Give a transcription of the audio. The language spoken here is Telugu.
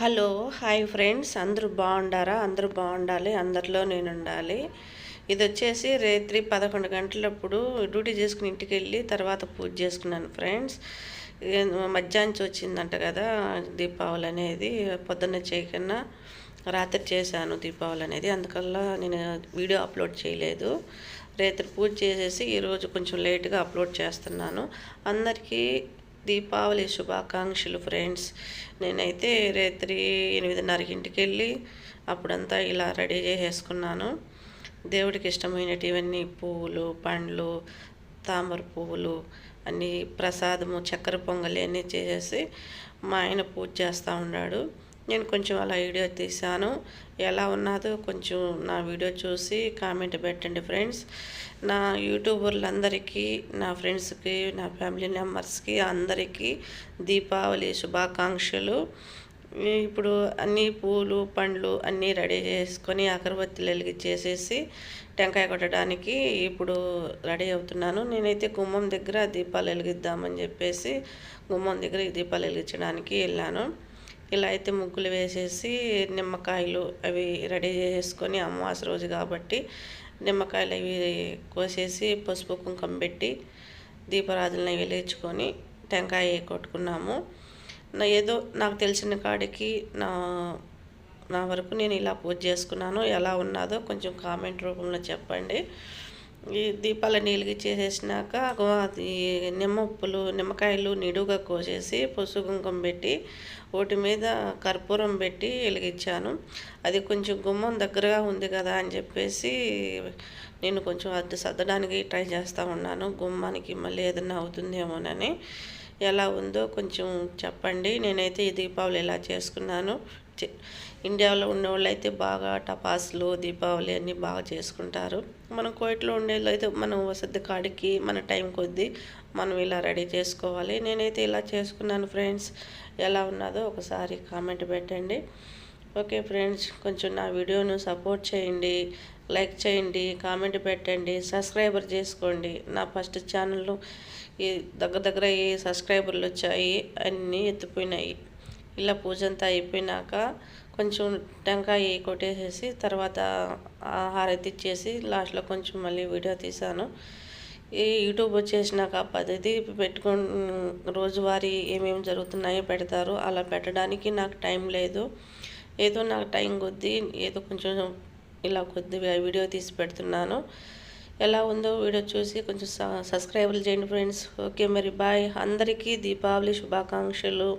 Hello hi friends. అందరూ బాగుండారా? అందరూ బాగుండాలి. అందరిలో నేను ఉండాలి. ఇది వచ్చేసి రేత్రి పదకొండు గంటలప్పుడు డ్యూటీ చేసుకుని ఇంటికి వెళ్ళి తర్వాత పూజ చేసుకున్నాను ఫ్రెండ్స్. ఏ- మధ్యాహ్నం వచ్చిందంట కదా దీపావళి అనేది. పొద్దున్న చేయకన్నా రాత్రి చేశాను దీపావళి అనేది. అందుకల్లా నేను వీడియో అప్లోడ్ చేయలేదు. రేత్రి పూజ చేసేసి ఈరోజు కొంచెం లేట్గా అప్లోడ్ చేస్తున్నాను. అందరికీ దీపావళి శుభాకాంక్షలు ఫ్రెండ్స్. నేనైతే రేత్రి ఎనిమిదిన్నరకి ఇంటికి వెళ్ళి అప్పుడంతా ఇలా రెడీ చేసేసుకున్నాను. దేవుడికి ఇష్టమైనటివన్నీ పువ్వులు పండ్లు తామర పువ్వులు అన్నీ ప్రసాదము చక్కెర పొంగలి అన్నీ చేసేసి మా ఆయన పూజ చేస్తూ ఉన్నాడు. నేను కొంచెం అలా వీడియో తీశాను. ఎలా ఉన్నదో కొంచెం నా వీడియో చూసి కామెంట్ పెట్టండి ఫ్రెండ్స్. నా యూట్యూబర్లందరికీ నా ఫ్రెండ్స్కి నా ఫ్యామిలీ మెంబర్స్కి అందరికీ దీపావళి శుభాకాంక్షలు. ఇప్పుడు అన్ని పూలు పండ్లు అన్నీ రెడీ చేసుకొని అగరబత్తులు వెలిగించేసేసి టెంకాయ కొట్టడానికి ఇప్పుడు రెడీ అవుతున్నాను. నేనైతే గుమ్మం దగ్గర దీపాలు వెలిగిద్దామని చెప్పేసి గుమ్మం దగ్గర ఈ దీపాలు వెలిగించడానికి వెళ్ళాను. ఇలా అయితే ముగ్గులు వేసేసి నిమ్మకాయలు అవి రెడీ చేసుకొని అమావాస్య రోజు కాబట్టి నిమ్మకాయలు అవి కోసేసి పసుపు కుంకం పెట్టి దీపరాజులను వెలిగించుకొని టెంకాయ కొట్టుకున్నాము. నా ఏదో నాకు తెలిసిన కాడికి నా నా వరకు నేను ఇలా పూజ చేసుకున్నాను. ఎలా ఉన్నదో కొంచెం కామెంట్ రూపంలో చెప్పండి. ఈ దీపాలని వెలిగించేసేసినాక అది నిమ్మ ఉప్పులు నిమ్మకాయలు నిడుగా కోసేసి పసుపు కుంకుమ పెట్టి వాటి మీద కర్పూరం పెట్టి వెలిగించాను. అది కొంచెం గుమ్మం దగ్గరగా ఉంది కదా అని చెప్పేసి నేను కొంచెం అది సర్దడానికి ట్రై చేస్తూ ఉన్నాను. గుమ్మానికి మళ్ళీ ఏదైనా అవుతుందేమోనని ఎలా ఉందో కొంచెం చెప్పండి. నేనైతే ఈ దీపావళి ఇలా చేసుకున్నాను ఇండియాలో ఉన్న అయితే బాగా టపాసులు దీపావళి అన్నీ బాగా చేసుకుంటారు. మనం కోయిట్లో ఉండేళ్ళు అయితే మనం వసతి కాడికి మన టైం కొద్దీ మనం ఇలా రెడీ చేసుకోవాలి. నేనైతే ఇలా చేసుకున్నాను ఫ్రెండ్స్. ఎలా ఉన్నదో ఒకసారి కామెంట్ పెట్టండి. ఓకే ఫ్రెండ్స్ కొంచెం నా వీడియోను సపోర్ట్ చేయండి లైక్ చేయండి కామెంట్ పెట్టండి సబ్స్క్రైబర్ చేసుకోండి. నా ఫస్ట్ ఛానల్లో ఈ దగ్గర దగ్గర ఈ సబ్స్క్రైబర్లు వచ్చాయి అన్నీ ఎత్తిపోయినాయి. ఇలా పూజ అంతా అయిపోయినాక కొంచెం టెంకాయ కొట్టేసేసి తర్వాత ఆ హారతి ఇచ్చేసి లాస్ట్లో కొంచెం మళ్ళీ వీడియో తీశాను. ఈ యూట్యూబ్ వచ్చేసినాక పద్ధతి పెట్టుకొని రోజువారీ ఏమేమి జరుగుతున్నాయో పెడతారు. అలా పెట్టడానికి నాకు టైం లేదు. ఏదో నాకు టైం కొద్దీ ఏదో కొంచెం ఇలా కొద్దిగా వీడియో తీసి పెడుతున్నాను. ఎలా ఉందో వీడియో చూసి కొంచెం సబ్స్క్రైబర్లు చేయండి ఫ్రెండ్స్. ఓకే మరి బాయ్. అందరికీ దీపావళి శుభాకాంక్షలు.